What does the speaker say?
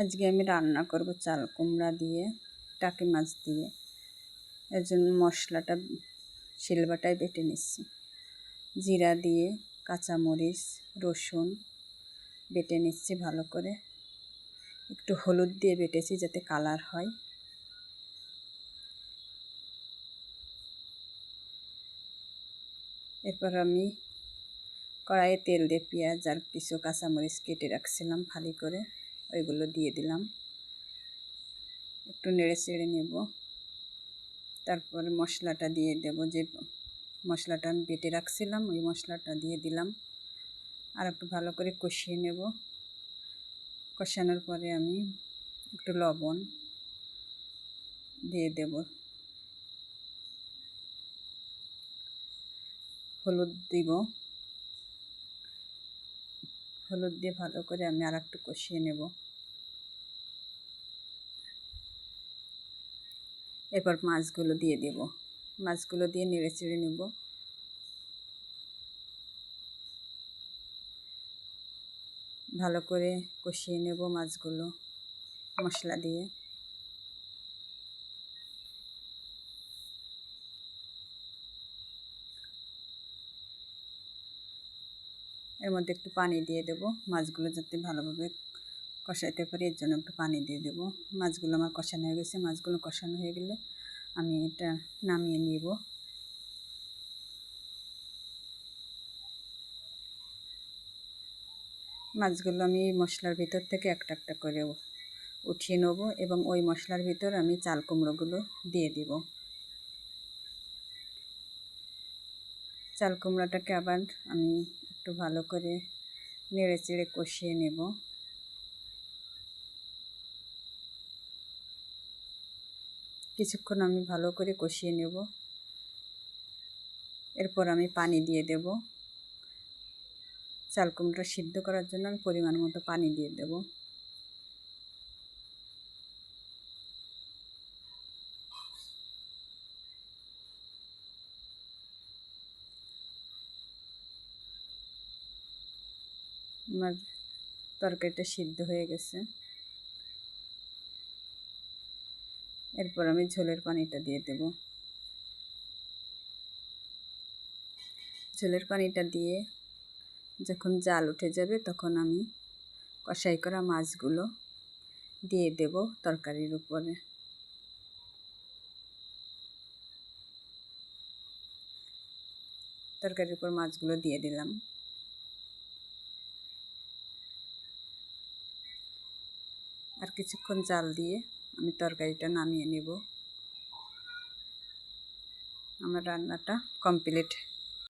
আজকে আমি রান্না করব চাল কুমড়া দিয়ে, টাকি মাছ দিয়ে। এর জন্য মশলাটা শিলবাটায় বেটে নিচ্ছি। জিরা দিয়ে কাঁচামরিচ, রসুন বেটে নিচ্ছি ভালো করে। একটু হলুদ দিয়ে বেটেছি যাতে কালার হয়। এরপর আমি কড়াইয়ে তেল দিয়ে পেঁয়াজ আর কিছু কাঁচামরিচ কেটে রাখছিলাম ফালি করে। ওইগুলো দিয়ে দিলাম। একটু নেড়ে চেড়ে নেব। তারপরে মশলাটা দিয়ে দেব যে মশলাটা আমি বেটে রাখছিলাম, ওই মশলাটা দিয়ে দিলাম। আর একটু ভালো করে কষিয়ে নেব। কষানোর পরে আমি একটু লবণ দিয়ে দেব। হলুদ দিব। হলুদ দিয়ে ভালো করে আমি আর একটু কষিয়ে নেব। এরপর মাছগুলো দিয়ে দেব। মাছগুলো দিয়ে নেড়ে চেড়ে নেব। ভালো করে কষিয়ে নেব মাছগুলো মশলা দিয়ে। এর মধ্যে একটু পানি দিয়ে দেবো। মাছগুলো যাতে ভালোভাবে কষাইতে পারি, এর জন্য একটু পানি দিয়ে দেবো। মাছগুলো আমার কষানো হয়ে গেছে। মাছগুলো কষানো হয়ে গেলে আমি এটা নামিয়ে নিব। মাছগুলো আমি মশলার ভিতর থেকে একটা একটা করে উঠিয়ে নেব এবং ওই মশলার ভিতর আমি চাল কুমড়োগুলো দিয়ে দিব। চাল কুমড়োটাকে আবার আমি একটু ভালো করে নেড়ে চেড়ে কষিয়ে নেব। কিছুক্ষণ আমি ভালো করে কষিয়ে নেব। এরপর আমি পানি দিয়ে দেব। চাল কুমড়ো সিদ্ধ করার জন্য আমি পরিমাণ মতো পানি দিয়ে দেব। আমার তরকারিটা সিদ্ধ হয়ে গেছে। এরপর আমি ঝোলের পানিটা দিয়ে দেব। ঝোলের পানিটা দিয়ে যখন জাল উঠে যাবে তখন আমি কষাই করা মাছগুলো দিয়ে দেব তরকারির উপরে। তরকারির উপর মাছগুলো দিয়ে দিলাম। আর কিছুক্ষণ জাল দিয়ে আমি তরকারিটা নামিয়ে নেব। আমার রান্নাটা কমপ্লিট।